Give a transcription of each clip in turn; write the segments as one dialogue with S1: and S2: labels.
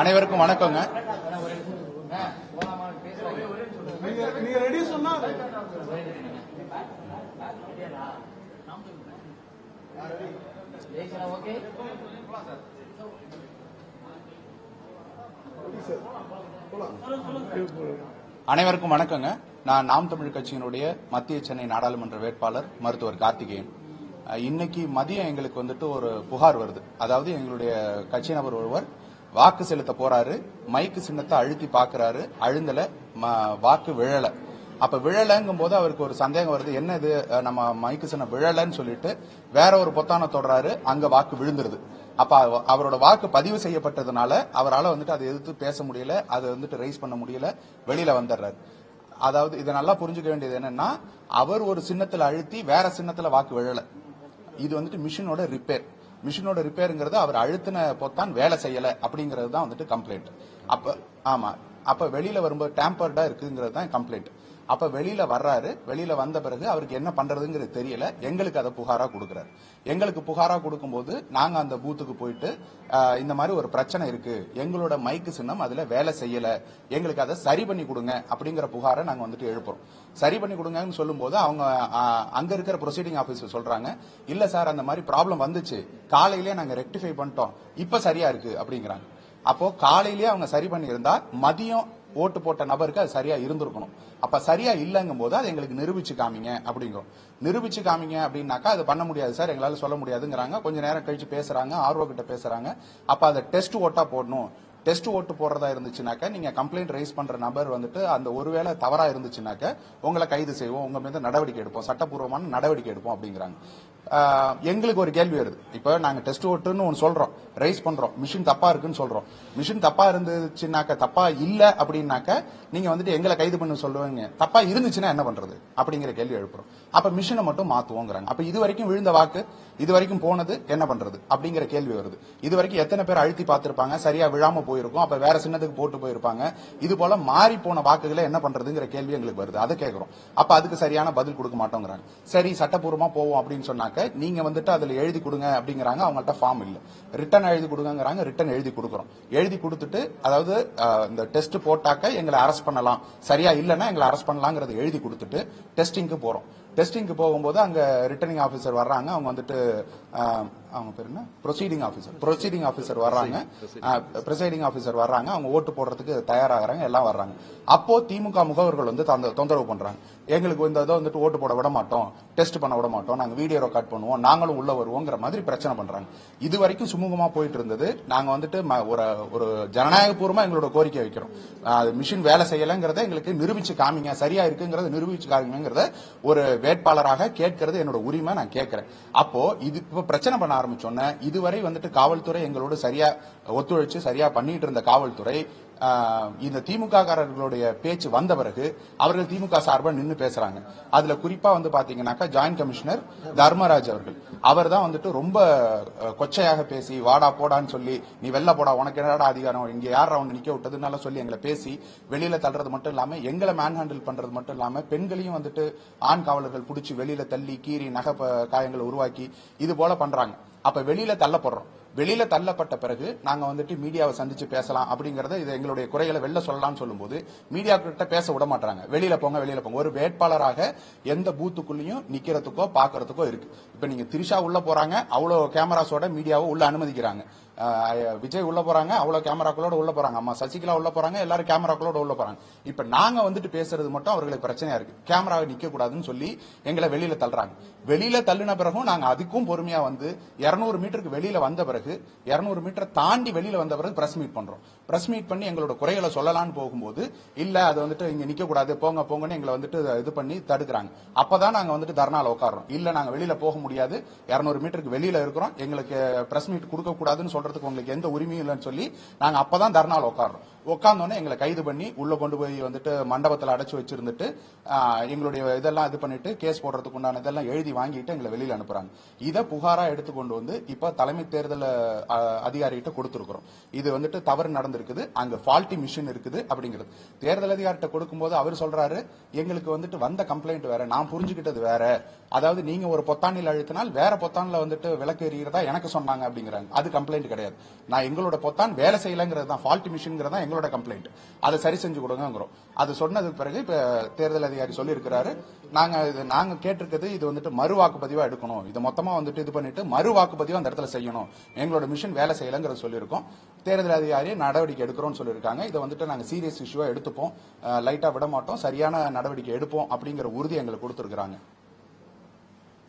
S1: அனைவருக்கும் வணக்கங்க. அனைவருக்கும் வணக்கங்க. நான் நாம் தமிழ் கட்சியினுடைய மத்திய சென்னை நாடாளுமன்ற வேட்பாளர் மருத்துவர் கார்த்திகேயன். இன்னைக்கு மதியம் எங்களுக்கு வந்துட்டு ஒரு புகார் வருது. அதாவது எங்களுடைய கட்சி நபர் ஒருவர் வாக்கு செலுத்த போறாரு மைக்கு சின்னத்தை அழுத்தி பாக்குறாரு அழுந்தல ம- வாக்கு விழல. அப்ப விழலங்கும் போது அவருக்கு ஒரு சந்தேகம் வருது என்ன இது நம்ம மைக்கு சின்னம் விழலன்னு சொல்லிட்டு வேற ஒரு பொத்தான தொடராரு அங்க வாக்கு விழுந்துருது. அப்ப அவரோட வாக்கு பதிவு செய்யப்பட்டதுனால அவரால் வந்துட்டு அதை எதிர்த்து பேச முடியல அதை வந்துட்டு ரைஸ் பண்ண முடியல வெளியில வந்துடுறாரு. அதாவது இதை நல்லா புரிஞ்சுக்க வேண்டியது என்னன்னா அவர் ஒரு சின்னத்துல அழுத்தி வேற சின்னத்துல வாக்கு விழல. இது வந்துட்டு மிஷினோட ரிப்பேர் மிஷினோட ரிப்பேருங்கிறது அவர் அழுத்தின பொத்தான் வேலை செய்யல அப்படிங்கிறது தான் வந்துட்டு கம்ப்ளைண்ட் அப்ப ஆமா. அப்ப வெளியில வரும்போது டேம்பர்டா இருக்குங்கிறது தான் கம்ப்ளைண்ட் அப்ப வெளியில வர்றாரு. வெளியில வந்த பிறகு அவருக்கு என்ன பண்றதுங்கிறது தெரியல. எங்களுக்கு அதை புகாரா கொடுக்குறாரு. எங்களுக்கு புகாரா கொடுக்கும்போது நாங்க அந்த பூத்துக்கு போயிட்டு இந்த மாதிரி ஒரு பிரச்சனை இருக்கு. எங்களோட மைக்கு சின்னம் அதுல வேலை செய்யல. எங்களுக்கு அதை சரி பண்ணி கொடுங்க அப்படிங்கிற புகாரை நாங்க வந்துட்டு எழுப்புறோம். சரி பண்ணி கொடுங்கன்னு சொல்லும்போது அவங்க அங்க இருக்கிற ப்ரொசீடிங் ஆபீசர் சொல்றாங்க இல்ல சார் அந்த மாதிரி ப்ராப்ளம் வந்துச்சு. காலையிலேயே நாங்க ரெக்டிஃபை பண்ணிட்டோம். இப்ப சரியா இருக்கு. அப்படிங்கிறாங்க. அப்போ காலையிலேயே அவங்க சரி பண்ணியிருந்தா மதியம் ஓட்டு போட்ட நபருக்கு அது சரியா இருந்திருக்கணும். அப்ப சரியா இல்லைங்கும் போது அதை எங்களுக்கு நிரூபிச்சு காமிங்க அப்படிங்கிறோம் நிரூபிச்சு காமிங்க அப்படின்னாக்கா அது பண்ண முடியாது சார் எங்களால சொல்ல முடியாதுங்கிறாங்க. கொஞ்ச நேரம் கழிச்சு பேசுறாங்க ஆர்வ கிட்ட பேசுறாங்க. அப்ப அதை டெஸ்ட் ஓட்டா போடணும். டெஸ்ட் ஓட்டு போடுறதா இருந்துச்சுனாக்க நீங்க கம்ப்ளைண்ட் ரைஸ் பண்ற நபர் வந்துட்டு அந்த ஒருவேளை தவறா இருந்துச்சுனாக்க உங்களை கைது செய்வோம் உங்க மீது நடவடிக்கை எடுப்போம் சட்டப்பூர்வமான நடவடிக்கை எடுப்போம் அப்படிங்கிறாங்க. எங்களுக்கு ஒரு கேள்வி வருது. இப்போ நாங்க டெஸ்ட் ஓட்டுன்னு ஒன்று சொல்றோம் ரைஸ் பண்றோம் மிஷின் தப்பா இருக்குன்னு சொல்றோம். மிஷின் தப்பா இருந்துச்சுனாக்க தப்பா இல்ல அப்படின்னாக்க நீங்க வந்துட்டு எங்களை கைது பண்ண சொல்லுவீங்க. தப்பா இருந்துச்சுன்னா என்ன பண்றது? அப்படிங்கிற கேள்வி எழுப்புறோம். அப்ப மிஷினை மட்டும் மாத்துவோங்கிறாங்க. அப்ப இது வரைக்கும் விழுந்த வாக்கு இது வரைக்கும் போனது என்ன பண்றது? அப்படிங்கிற கேள்வி வருது. இது வரைக்கும் எத்தனை பேர் அழுத்தி பார்த்திருப்பாங்க? சரியா விழாம போயிருக்கும். அப்ப வேற சின்னத்துக்கு போட்டு போயிருப்பாங்க. இது போல மாறி போன வாக்குகளை என்ன பண்றதுங்கிற கேள்வி எங்களுக்கு வருது. அதை கேட்கிறோம் அப்ப அதுக்கு சரியான பதில் கொடுக்க மாட்டோங்கிறாங்க. சரி சட்டப்பூர்வமா போவோம் அப்படின்னு சொன்னாக்க நீங்க வந்துட்டு அதுல எழுதி கொடுங்க அப்படிங்கிறாங்க. அவங்கள்ட்ட ஃபார்ம் இல்ல. ரிட்டர்ன் எழுதி கொடுங்கிறாங்க ரிட்டர்ன் எழுதி கொடுக்குறோம். எழுதி கொடுத்துட்டு அதாவது இந்த டெஸ்ட் போட்டாக்க எங்களை அரெஸ்ட் பண்ணலாம். சரியா இல்லைன்னா எங்களை அரெஸ்ட் பண்ணலாங்கிறத எழுதி கொடுத்துட்டு டெஸ்டிங்க்கு போறோம். டெஸ்டிங்க்கு போகும்போது அங்க ரிட்டர்னிங் ஆஃபீஸர் வர்றாங்க. அவங்க வந்துட்டு அவங்க பேர் என்ன? ப்ரொசீடிங் ஆபீசர் ப்ரொசீடிங் ஆபீசர் வர்றாங்க. ப்ரிசைடிங் ஆபீசர் வர்றாங்க. அவங்க ஓட்டு போடுறதுக்கு தயாராகிறாங்க. எல்லாம் வர்றாங்க. அப்போ திமுக முகவர்கள் வந்து தந்த- தொந்தரவு பண்றாங்க. எங்களுக்கு இந்த இதை வந்துட்டு ஓட்டு போட விட மாட்டோம். டெஸ்ட் பண்ண விட மாட்டோம். நாங்க வீடியோ ரெக்கார்ட் பண்ணுவோம். நாங்களும் உள்ள வருவோங்கிற மாதிரி பிரச்சனை பண்றாங்க. இது வரைக்கும் சுமூகமா போயிட்டு இருந்தது. நாங்க வந்துட்டு ஒரு ஒரு ஜனநாயகபூர்வமா எங்களோட கோரிக்கை வைக்கிறோம். மிஷின் வேலை செய்யலைங்கிறத எங்களுக்கு நிரூபிச்சு காமிங்க. சரியா இருக்குங்கிறத நிரூபிச்சு காமிங்கிறத ஒரு வேட்பாளராக கேட்கறது என்னோட உரிமை நான் கேட்கிறேன். அப்போ இது இப்ப பிரச்சனை பண்ண ஆரம்பிச்சோன்னே இதுவரை வந்துட்டு காவல்துறை எங்களோட சரியா ஒத்துழைச்சு சரியா பண்ணிட்டு இருந்த காவல்துறை இந்த திமுக காரர்களுடைய பேச்சு வந்த பிறகு அவர்கள் திமுக சார்பா நின்னு பேசுறாங்க. அதுல குறிப்பா வந்து பாத்தீங்கன்னாக்கா ஜாயின்ட் கமிஷனர் தர்மராஜ் அவர்கள். அவர் தான் வந்துட்டு ரொம்ப கொச்சையாக பேசி வாடா போடான்னு சொல்லி நீ வெளில போடா உனக்கு என்னடா அதிகாரம் இங்க யார் அவங்க நிக்க விட்டதுனால சொல்லி எங்களை பேசி வெளியில தள்ளுறது மட்டும் இல்லாம எங்களை மேன் ஹேண்டில் பண்றது மட்டும் இல்லாம பெண்களையும் வந்துட்டு ஆண் காவலர்கள் பிடிச்சி வெளியில தள்ளி கீறி நகை காயங்களை உருவாக்கி இது போல பண்றாங்க. அப்ப வெளியில தள்ளப்படுறோம். வெளியில தள்ளப்பட்ட பிறகு நாங்க வந்துட்டு மீடியாவை சந்திச்சு பேசலாம் அப்படிங்கறத இது எங்களுடைய குறைகளை வெளில சொல்லலாம்னு சொல்லும்போது மீடியா கிட்ட பேச விட மாட்டாங்க வெளியில போங்க வெளியில போங்க. ஒரு வேட்பாளராக எந்த பூத்துக்குள்ளேயும் நிக்கிறதுக்கோ பாக்குறதுக்கோ இருக்கு. இப்ப நீங்க திரிஷா உள்ள போறாங்க அவ்வளவு கேமராஸோட மீடியாவை உள்ள அனுமதிக்கிறாங்க. விஜய் உள்ள போறாங்க அவ்வளவு கேமராக்களோட உள்ள போறாங்க. அம்மா சசிகலா உள்ள போறாங்க எல்லாரும் கேமராக்களோட உள்ள போறாங்க. இப்ப நாங்க வந்துட்டு பேசுறது மட்டும் அவர்களுக்கு பிரச்சனையா இருக்கு. கேமராவை நிக்க கூடாதுன்னு சொல்லி எங்களை வெளியில தள்ளுறாங்க. வெளியில தள்ளின பிறகும் நாங்க அதுக்கும் பொறுமையா வந்து 200 மீட்டருக்கு வெளியில வந்த பிறகு 200 மீட்டர் தாண்டி வெளியில வந்த பிறகு பிரஸ் மீட் பண்றோம். பிரஸ் மீட் பண்ணி எங்களோட குறைகளை சொல்லலாம்னு போகும்போது இல்ல அது வந்துட்டு இங்க நிக்க கூடாது போங்க போங்கன்னு எங்களை வந்துட்டு இது பண்ணி தடுக்கிறாங்க. அப்பதான் நாங்க வந்துட்டு தர்ணால உட்காடுறோம் இல்ல நாங்க வெளியில போக முடியாது. 200 மீட்டருக்கு வெளியில இருக்கிறோம். எங்களுக்கு பிரஸ் மீட் கொடுக்க கூடாதுன்னு சொல்றதுக்கு உங்களுக்கு எந்த உரிமையும் இல்லைன்னு சொல்லி நாங்க அப்பதான் தர்ணாவில் உட்காடுறோம் உட்காந்தோன்னே எங்களை கைது பண்ணி உள்ள கொண்டு போய் வந்துட்டு மண்டபத்தில் அடைச்சு வச்சிருந்துட்டு எங்களுடைய இதெல்லாம் இது பண்ணிட்டு கேஸ் போடுறதுக்கு உண்டான இதெல்லாம் எழுதி வாங்கிட்டு எங்களை வெளியில் அனுப்புறாங்க. இதை புகாரா எடுத்து கொண்டு வந்து இப்ப தலைமை தேர்தல் அதிகாரிகிட்ட கொடுத்துருக்குறோம். இது வந்துட்டு தவறு நடந்திருக்குது. அங்க ஃபால்ட்டி மிஷின் இருக்குது அப்படிங்கிறது. தேர்தல் அதிகாரிட்ட கொடுக்கும்போது அவர் சொல்றாரு எங்களுக்கு வந்துட்டு வந்த கம்ப்ளைண்ட் வேற நான் புரிஞ்சுக்கிட்டது வேற. அதாவது நீங்க ஒரு பொத்தானில் அழுத்தினால் வேற பொத்தானில் வந்துட்டு விளக்கு எறிகிறதா எனக்கு சொன்னாங்க அப்படிங்கிறாங்க. அது கம்ப்ளைண்ட் கிடையாது. நான் எங்களோட பொத்தான் வேலை செய்யலங்கிறது தான். ஃபால்ட் மிஷின்ங்கிறது தான் எங்களோட கம்ப்ளைண்ட் அதை சரி செஞ்சு கொடுங்கிறோம் அது சொன்னதுக்கு பிறகு இப்போ தேர்தல் அதிகாரி சொல்லியிருக்கிறாரு. நாங்கள் இது நாங்கள் கேட்டிருக்கிறது இது வந்துட்டு மறு வாக்குப்பதிவாக எடுக்கணும். இது மொத்தமாக வந்துட்டு இது பண்ணிட்டு மறு வாக்குப்பதிவு அந்த இடத்துல செய்யணும். எங்களோட மிஷின் வேலை செய்யலைங்கிறத சொல்லியிருக்கோம். தேர்தல் அதிகாரி நடவடிக்கை எடுக்கிறோம்னு சொல்லியிருக்காங்க. இதை வந்துட்டு நாங்கள் சீரியஸ் இஷ்யூவாக எடுத்துப்போம். லைட்டாக விட மாட்டோம். சரியான நடவடிக்கை எடுப்போம் அப்படிங்கிற உறுதி எங்களுக்கு கொடுத்துருக்குறாங்க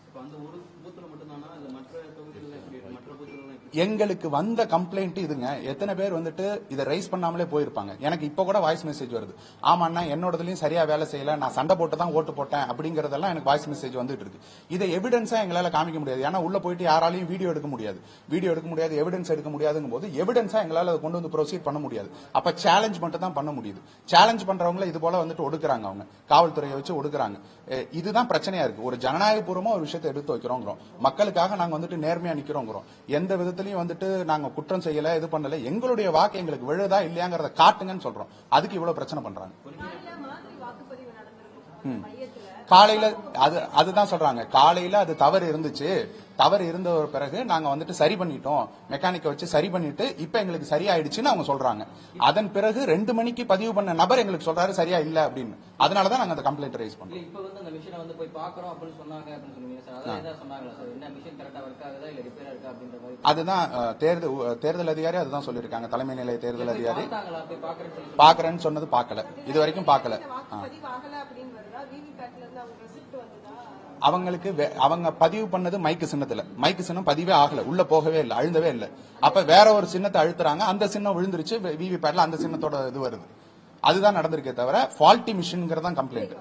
S2: இப்ப அந்த ஒரு பூத்துல மட்டும்தானா இல்ல மற்ற தொகுதிகளில் எப்படி இருக்கு? மற்ற பூத்துலாம் எப்படி
S1: எங்களுக்கு வந்த கம்ப்ளைண்ட் இதுங்க. எத்தனை பேர் வந்துட்டு இதை ரைஸ் பண்ணாமலே போயிருப்பாங்க. எனக்கு இப்போ கூட வாய்ஸ் மெசேஜ் வருது. ஆமாண்ணா என்னோடதுலயும் சரியா வேலை செய்யல. நான் சண்டை போட்டு தான் ஓட்டு போட்டேன் அப்படிங்கறதெல்லாம் எனக்கு வாய்ஸ் மெசேஜ் வந்துட்டு இருக்கு. இதை எவிடன்ஸா எங்களால காமிக்க முடியாது. ஏன்னா உள்ள போயிட்டு யாராலையும் வீடியோ எடுக்க முடியாது. வீடியோ எடுக்க முடியாது எவிடன்ஸ் எடுக்க முடியாதுங்கும் போது எவிடன்ஸா எங்களால அதை கொண்டு வந்து ப்ரொசீட் பண்ண முடியாது. அப்ப சேலஞ்ச் மட்டும் தான் பண்ண முடியுது. சேலஞ்ச் பண்றவங்களை இது போல வந்துட்டு ஒடுக்குறாங்க அவங்க. காவல்துறையை வச்சு ஒடுக்குறாங்க. இதுதான் பிரச்சனையா இருக்கு. ஒரு ஜனநாயகபூர்வமா ஒரு விஷயத்தை எடுத்து வைக்கிறோங்கிறோம். மக்களுக்காக நாங்க வந்துட்டு நேர்மையா நிக்கிறோங்கிறோம். எந்த விதத்திலையும் வந்துட்டு நாங்க குற்றம் செய்யல இது பண்ணல. எங்களுடைய வாக்கு எங்களுக்கு விழுதா இல்லையாங்கிறத காட்டுங்கன்னு சொல்றோம். அதுக்கு இவ்வளவு பிரச்சனை பண்றாங்க.
S3: காலையில
S1: அது அதுதான் சொல்றாங்க. காலையில அது தவறு இருந்துச்சு. தவறு இருந்த ஒரு பிறகு நாங்க வந்துட்டு சரி பண்ணிட்டோம். மெக்கானிக்க வச்சு சரி பண்ணிட்டு இப்ப எங்களுக்கு சரியாயிடுச்சுன்னு அவங்க சொல்றாங்க. அதன் பிறகு ரெண்டு மணிக்கு பதிவு பண்ண நபர் எங்களுக்கு சொல்றாரு சரியா இல்ல அப்படின்னு. அதனாலதான் நாங்க அந்த கம்ப்ளைண்ட் ரைஸ்
S2: இப்ப வந்து அந்த மிஷினை வந்து போய் பாக்குறோம் அப்படின்னு சொன்னாங்க அப்படின்னு சொன்னீங்க மாதிரி?
S1: அதுதான் தேர்தல் தேர்தல் அதிகாரி அதுதான் சொல்லியிருக்காங்க. தலைமை நிலைய தேர்தல் அதிகாரி.
S2: பாக்குறேன்னு
S1: சொன்னது பார்க்கல. இது வரைக்கும் பார்க்கல. அவங்களுக்கு வே- அவங்க பதிவு பண்ணது மைக்கு சின்னத்துல. மைக்கு சின்னம் பதிவே ஆகல. உள்ள போகவே இல்லை. அழுந்தவே இல்லை. அப்ப வேற ஒரு சின்னத்தை அழுத்துறாங்க. அந்த சின்னம் விழுந்துருச்சு. விவி பேட்ல அந்த சின்னத்தோட இது வருது. அதுதான் நடந்திருக்கே தவிர ஃபால்ட்டி மிஷின்ங்கிறது தான் கம்ப்ளைண்ட்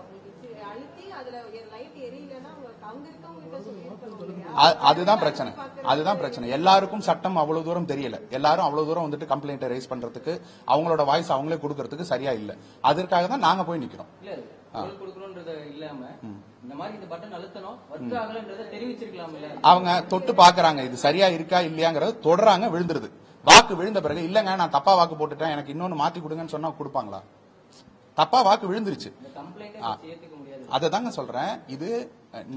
S1: அதுதான் பிரச்சனை. அதுதான் பிரச்சனை. எல்லாருக்கும் சட்டம் அவ்வளவு தூரம் தெரியல. எல்லாரும் அவ்வளவு தூரம் வந்துட்டு கம்ப்ளைண்ட் ரைஸ் பண்றதுக்கு அவங்களோட வாய்ஸ் அவங்களே கொடுக்கறதுக்கு சரியா இல்ல. அதற்காக தான் நாங்க போய் நிக்கிறோம். அவங்க தொட்டு பாக்குறாங்க இது சரியா இருக்கா இல்லையாங்கறத தொடறாங்க விழுந்துருது. வாக்கு விழுந்த பிறகு இல்லங்க நான் தப்பா வாக்கு போட்டுட்டேன் எனக்கு இன்னொன்னு மாத்தி கொடுங்கன்னு சொன்னா கொடுப்பாங்களா? தப்பா வாக்கு விழுந்துருச்சு. அதை தாங்க சொல்றேன். இது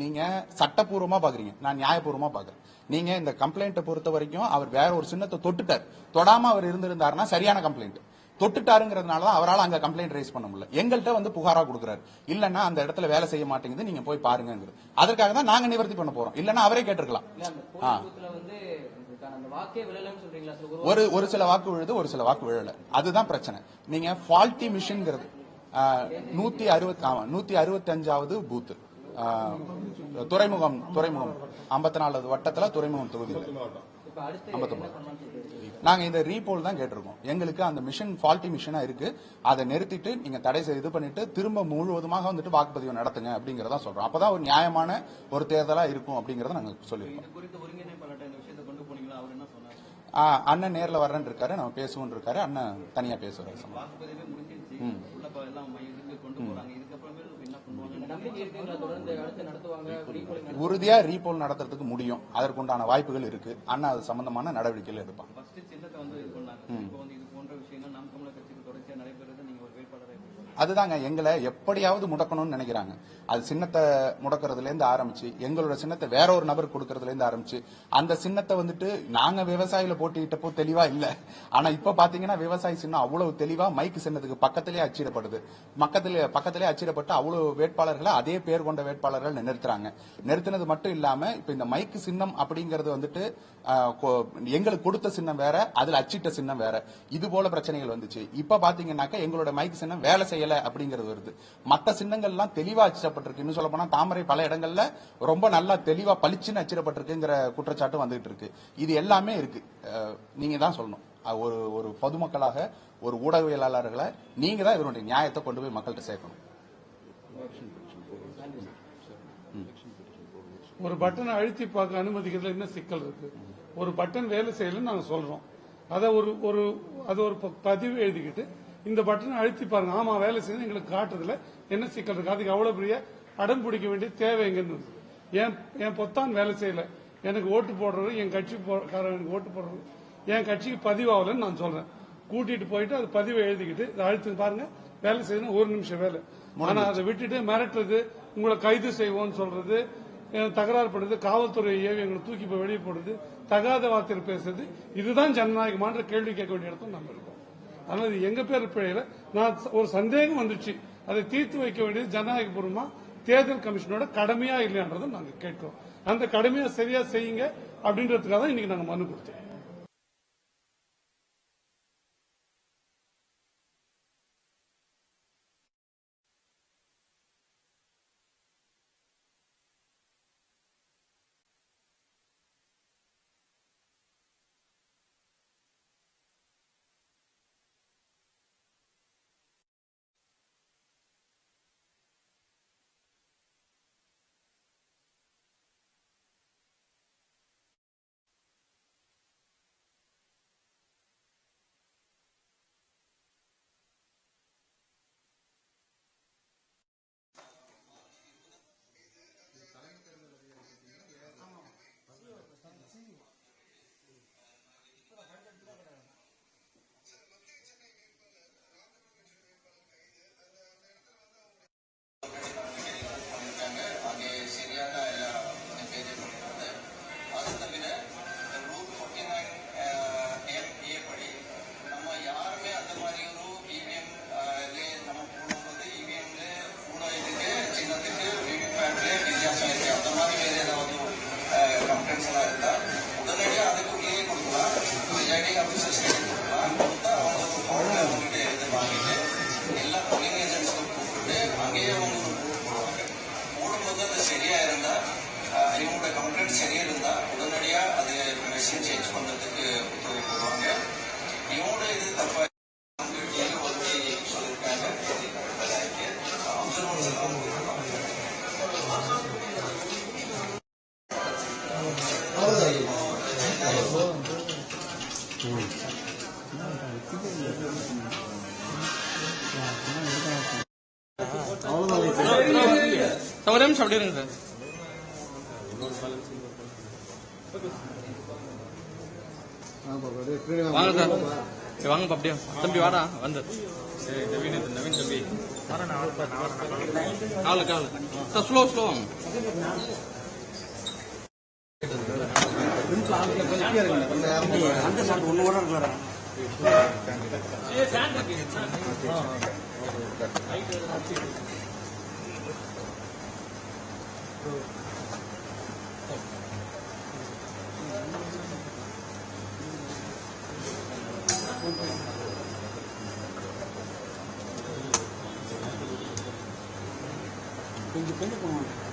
S1: நீங்க சட்டப்பூர்வமா பாக்குறீங்க. நான் நியாயபூர்வமா பாக்குறேன். நீங்க இந்த கம்ப்ளைண்ட்டை பொறுத்த வரைக்கும் அவர் வேற ஒரு சின்னத்தை தொட்டுட்டார். தொடாம அவர் இருந்திருந்தாருன்னா சரியான கம்ப்ளைண்ட் தொட்டுட்டாருங்கிறதுனால தான் அவரால் அங்க கம்ப்ளைண்ட் ரைஸ் பண்ண முடியல. எங்கள்கிட்ட வந்து புகாரா கொடுக்குறாரு. இல்லன்னா அந்த இடத்துல வேலை செய்ய மாட்டேங்குது நீங்க போய் பாருங்கிறது அதற்காக தான் நாங்க நிவர்த்தி பண்ண போறோம். இல்லன்னா அவரே கேட்டிருக்கலாம்.
S2: சார் ஒரு
S1: ஒரு சில வாக்கு விழுது ஒரு சில வாக்கு விழல. அதுதான் பிரச்சனை. நீங்க ஃபால்ட்டி மிஷின்ங்கிறது நூத்தி அறுபத்தி ஆமா நூத்தி அறுபத்தி அஞ்சாவது பூத் துறைமுகம் துறைமுகம். ஐம்பத்தி நாலாவது வட்டத்துல துறைமுகம் தொகுதியில்.
S2: இப்ப அடுத்து என்ன பண்ணலாம்னு சொல்றீங்க
S1: நாங்க இந்த ரீபோல் தான் கேட்டிருக்கோம். எங்களுக்கு அந்த மிஷின் ஃபால்ட்டி மிஷினா இருக்கு. அதை நிறுத்திட்டு நீங்க தடை செய்து இது பண்ணிட்டு திரும்ப முழுவதுமாக வந்துட்டு வாக்குப்பதிவு நடத்துங்க அப்படிங்கறத சொல்றோம். அப்பதான் ஒரு நியாயமான ஒரு தேர்தலா இருக்கும் அப்படிங்கறத நாங்க சொல்லியிருக்கோம். அண்ணன் நேர்ல வர்றேன்னு இருக்காரு. நம்ம பேசுவோம் இருக்காரு. அண்ணன் தனியா பேசுவாரு. உறுதியா ரீபோல் நடத்துறதுக்கு முடியும். அதற்குண்டான வாய்ப்புகள் இருக்கு. அண்ணா அது சம்பந்தமான நடவடிக்கைகள் எடுப்பாங்க
S2: ஃபர்ஸ்ட் சின்னத்தை வந்து இது பண்ணாங்க இப்போ வந்து இது போன்ற விஷயங்கள் நாம் தமிழர் கட்சிக்கு தொடர்ச்சியா நடைபெறுது நீங்க ஒரு வேட்பாளரை எப்படி சொல்றீங்க?
S1: அதுதாங்க எங்களை எப்படியாவது முடக்கணும்னு நினைக்கிறாங்க. அது சின்னத்தை முடக்கிறதுலேருந்து ஆரம்பிச்சு எங்களோட சின்னத்தை வேற ஒரு நபர் கொடுக்கறதுலேருந்து ஆரம்பிச்சு அந்த சின்னத்தை வந்துட்டு நாங்க விவசாயில போட்டிட்டப்போ தெளிவா இல்லை. ஆனா இப்ப பாத்தீங்கன்னா விவசாயி சின்னம் அவ்வளவு தெளிவா மைக்கு சின்னத்துக்கு பக்கத்திலே அச்சிடப்படுது. பக்கத்திலே பக்கத்திலே அச்சிடப்பட்டு அவ்வளவு வேட்பாளர்களை அதே பேர் கொண்ட வேட்பாளர்கள் நிறுத்துறாங்க. நிறுத்தினது மட்டும் இல்லாம இப்ப இந்த மைக்கு சின்னம் அப்படிங்கறது வந்துட்டு எங்களுக்கு கொடுத்த சின்னம் வேற அதுல அச்சிட்ட சின்னம் வேற. இது போல பிரச்சனைகள் வந்துச்சு. இப்ப பாத்தீங்கன்னாக்க எங்களோட மைக் சின்னம் வேலை செய்ய செய்யல அப்படிங்கிறது வருது. மற்ற சின்னங்கள் எல்லாம் தெளிவா அச்சிடப்பட்டிருக்கு. இன்னும் சொல்ல போனா தாமரை பல இடங்கள்ல ரொம்ப நல்லா தெளிவா பளிச்சுன்னு அச்சிடப்பட்டிருக்குங்கிற குற்றச்சாட்டு வந்துட்டு இருக்கு. இது எல்லாமே இருக்கு. நீங்க தான் சொல்லணும். ஒரு ஒரு பொதுமக்களாக ஒரு ஊடகவியலாளர்களை நீங்க தான் இவருடைய நியாயத்தை கொண்டு போய் மக்கள்கிட்ட சேர்க்கணும்.
S4: ஒரு பட்டனை அழுத்தி பார்க்க அனுமதிக்கிறதுல என்ன சிக்கல் இருக்கு? ஒரு பட்டன் வேலை செய்யலன்னு நாங்க சொல்றோம். அதை ஒரு ஒரு அது ஒரு பதிவு எழுதிக்கிட்டு இந்த பட்டனை அழுத்தி பாருங்க. ஆமா வேலை செய்யணும். எங்களுக்கு காட்டுறதுல என்ன சிக்கல் இருக்கு? அதுக்கு அவ்வளவு பெரிய அடம் பிடிக்க வேண்டிய தேவை எங்கன்னு. என் என் பொத்தான் வேலை செய்யல? எனக்கு ஓட்டு போடுறது என் கட்சி எனக்கு ஓட்டு போடுறது என் கட்சிக்கு பதிவாகலன்னு நான் சொல்றேன். கூட்டிட்டு போயிட்டு அது பதிவை எழுதிக்கிட்டு அழுத்தி பாருங்க. வேலை செய்யணும். ஒரு நிமிஷம் வேலை. ஆனா அதை விட்டுட்டு மிரட்டுறது உங்களை கைது செய்வோம்னு சொல்றது தகராறு பண்ணுறது காவல்துறை ஏவி எங்களை தூக்கி போய் வெளியே போடுறது தகாத வார்த்தையில் பேசுறது இதுதான் ஜனநாயகமான்ற கேள்வி கேட்க வேண்டிய இடத்துல நம்ம இருக்கோம். ஆனால் இது எங்க பேர் பிழையில நான் ஒரு சந்தேகம் வந்துச்சு. அதை தீர்த்து வைக்க வேண்டியது ஜனநாயகபூர்வமா தேர்தல் கமிஷனோட கடமையா இல்லையான்றதை நாங்க கேட்கிறோம். அந்த கடமையை சரியா செய்யுங்க அப்படின்றதுக்காக தான் இன்னைக்கு நாங்க மனு கொடுத்தோம்.
S5: கம்ப்ளைண்ட்ஸ் இருந்தா உடனடியாக அதுக்கு உள்ளே கொடுக்கலாம் ரிசைடிங் ஆஃபீஸர்ஸ் கொடுக்கலாம் கொடுத்தா அவங்க ஒரு பவுடர் அவங்ககிட்ட எடுத்து வாங்கிட்டு எல்லா போலிங் ஏஜென்ட்ஸும் கூப்பிட்டு அங்கேயே அவங்க ஒரு போடுவாங்க போடும்போது அது சரியா இருந்தா இவங்களோட கம்ப்ளைண்ட் சரியா இருந்தா உடனடியாக அது மெஷின் சேஞ்ச் பண்ணுறதுக்கு உத்தரவு போடுவாங்க இவங்களோட இது தப்பா அவங்க ஏழு சொல்லியிருக்காங்க
S2: ஒரே நிமிஷம் அப்படியே இருங்க சார் வாங்க சார் வாங்க அப்படியே தம்பி வாடா வந்து. நவீன் நவீன் தம்பி slow slow Tem de pena com